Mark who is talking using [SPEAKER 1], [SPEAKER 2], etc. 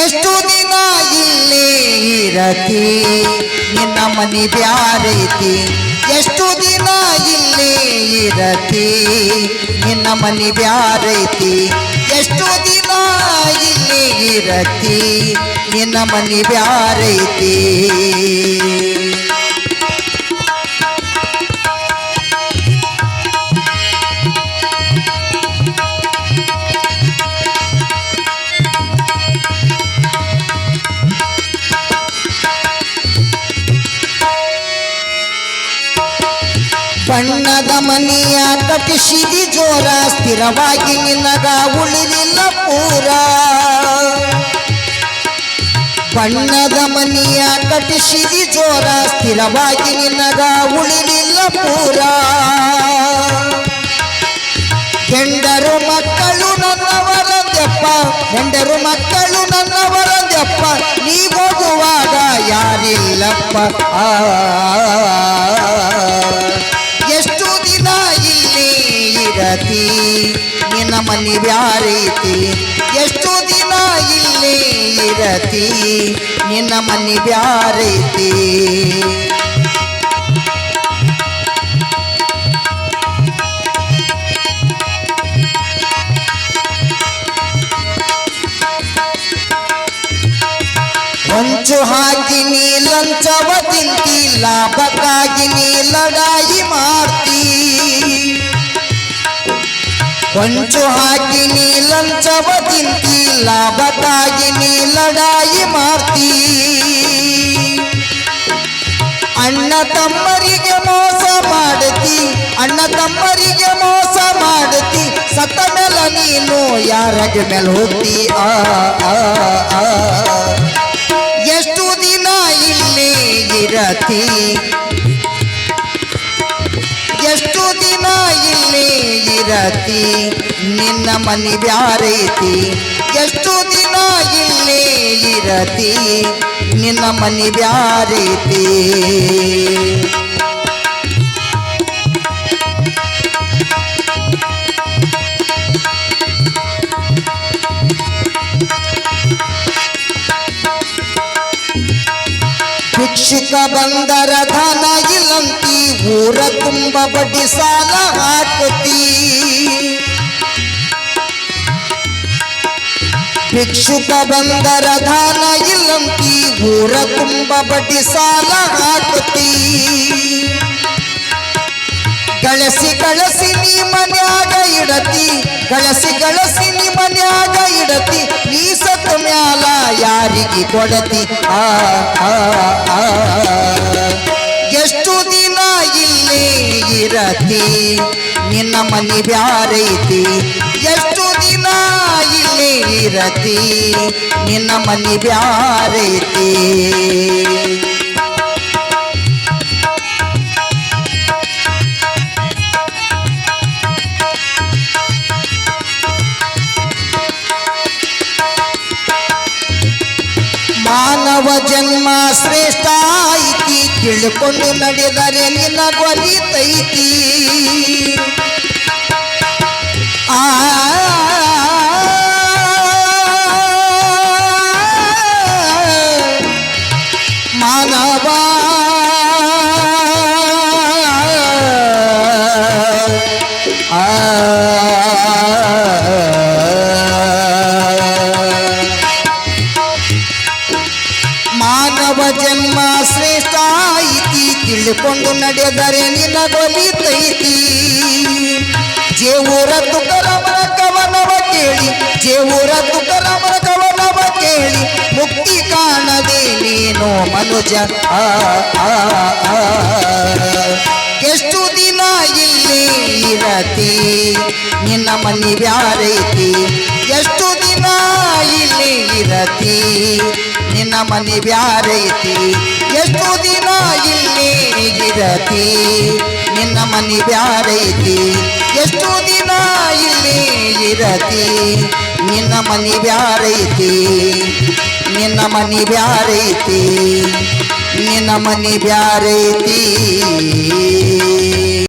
[SPEAKER 1] ಎಷ್ಟು ದಿನ ಇಲ್ಲಿ ಇರತಿ? ನಿನ್ನ ಮನಿ ಬ್ಯಾರೈತಿ ಎಷ್ಟು ದಿನ ಇಲ್ಲಿ ಇರತಿ? ನಿನ್ನ ಮನಿ ಬ್ಯಾರೈತಿ ಎಷ್ಟು ದಿನ ಇಲ್ಲಿ ಇರತಿ? ನಿನ್ನ ಮನಿ ಬ್ಯಾರೈತಿ ಬಣ್ಣದ ಮನೆಯ ಕಟ್ಟಿಸಿದಿ ಜೋರ, ಸ್ಥಿರವಾಗಿ ನಿನ್ನಗ ಉಳಿದಿಲ್ಲ ಪೂರ. ಬಣ್ಣದ ಮನೆಯ ಕಟ್ಟಿಸಿದಿ ಜೋರ, ಸ್ಥಿರವಾಗಿ ನಿನ್ನಗ ಉಳಿದಿಲ್ಲ ಪೂರ. ಹೆಂಡರು ಮಕ್ಕಳು ನನ್ನವರಂದೆಪ್ಪ ಹೆಂಡರು ಮಕ್ಕಳು ನನ್ನವರಂದೆಪ್ಪ ನೀ ಹೋಗುವಾಗ ಯಾರಿಲ್ಲಪ್ಪ. ಆ ಇರತಿ ನಿನ್ನ ಮನಿ ಬ್ಯಾರೈತಿ? ಎಷ್ಟು ದಿನ ಇಲ್ಲಿ ಇರತಿ. ನಿನ್ನ ಮನಿ ಬ್ಯಾರೈತಿ? ಹೊಂಚು ಹಾಕಿ ನೀ ಲಂಚವ ತಿಂತಿ, ಲಾಭಕ್ಕಾಗಿ ನೀ ಲಡಾಯಿ ಮಾಡ್ತಿ. ಹೊಂಚು ಹಾಕಿ ನೀ ಲಂಚವ ತಿಂತಿ ಲಾಭಕ್ಕಾಗಿ ನೀ ಲಡಾಯಿ ಮಾಡ್ತೀ. ಅಣ್ಣ ತಮ್ಮರಿಗೆ ಮೋಸ ಮಾಡತಿ, ಅಣ್ಣ ತಮ್ಮರಿಗೆ ಮೋಸ ಮಾಡತಿ, ಸತ್ತ ಮೇಲ ನೀನು ಯಾರಗೆ ಮೇಲೆ ಹೋಗ್ತಿ? ಆ. ಎಷ್ಟು ದಿನ ಇಲ್ಲಿ ಇರತಿ? ಇರತಿ ನಿನ್ನ ಮನಿ ಬ್ಯಾರೈತಿ ಎಷ್ಟು ದಿನ ಇಲ್ಲೇ ಇರತಿ ನಿನ್ನ ಮನಿ ಬ್ಯಾರೈತಿ ಭಿಕ್ಷುಕ ಬಂದರ ಧನ ಇಲ್ಲಂತಿ ಊರ ತುಂಬ ಬಡ್ಡಿ ಸಾಲ ಹಾಕತಿ. ಭಿಕ್ಷುಕ ಬಂದರ ಧನ ಇಲ್ಲಂತಿ ಊರ ತುಂಬ ಬಡ್ಡಿ ಸಾಲ ಹಾಕತಿ. ಕಳಸಿ ಕಳಸಿ ನೀ ಮನ್ಯಾಗ ಇಡತಿ ಕಳಸಿ ಕಳಸಿ ನೀ ಮನ್ಯಾಗ ಇಡತಿ ನೀ ಸತ್ತ ಮ್ಯಾಲ ಯಾರಿಗೆ ಕೊಡತಿ? ಆ ಆ, ಇರತಿ ನಿನ್ನ ಮನಿ ಬ್ಯಾರೈತಿ. ಎಷ್ಟು ದಿನ ಇಲ್ಲೇ ಇರತಿ? ನಿನ್ನ ಮನಿ ಬ್ಯಾರೈತಿ. ಮಾನವ ಜನ್ಮ ಶ್ರೇಷ್ಠ ಐತಿ ತಿಳ್ಕೊಂಡು ನಡೆದರೆ ನಿನ್ನ ಗೊಲಿತೈತಿ ಆ ಮಾನವ ನಡೆದರೆ ನಿನ್ನ ಗೊಲಿತೈತಿ ಜೇವೂರ ತುಕರಮನ ಕವನವ ಕೇಳಿ, ಜೇವೂರ ತುಕರಮನ ಕವನವ ಕೇಳಿ, ಮುಕ್ತಿ ಕಾಣದೆ ನೀನು ಮನುಜ. ಎಷ್ಟು ದಿನ ಇಲ್ಲಿ ಇರತಿ? ನಿನ್ನ ಮನಿ ಬ್ಯಾರೈತಿ? ಎಷ್ಟು ದಿನ ಇಲ್ಲಿ ಇರತಿ? ನಿನ್ನ ಮನಿ ಬ್ಯಾರೈತಿ? ಎಷ್ಟು ದಿನ ಇರತಿ ನಿನ್ನ ಮನಿ ಬ್ಯಾರೈತಿ ಎಷ್ಟು ದಿನ ಇಲ್ಲಿ ಇರತಿ, ನಿನ್ನ ಮನಿ ಬ್ಯಾರೈತಿ ನಿನ್ನ ಮನಿ ಬ್ಯಾರೈತಿ ನಿನ್ನ ಮನಿ ಬ್ಯಾರೈತಿ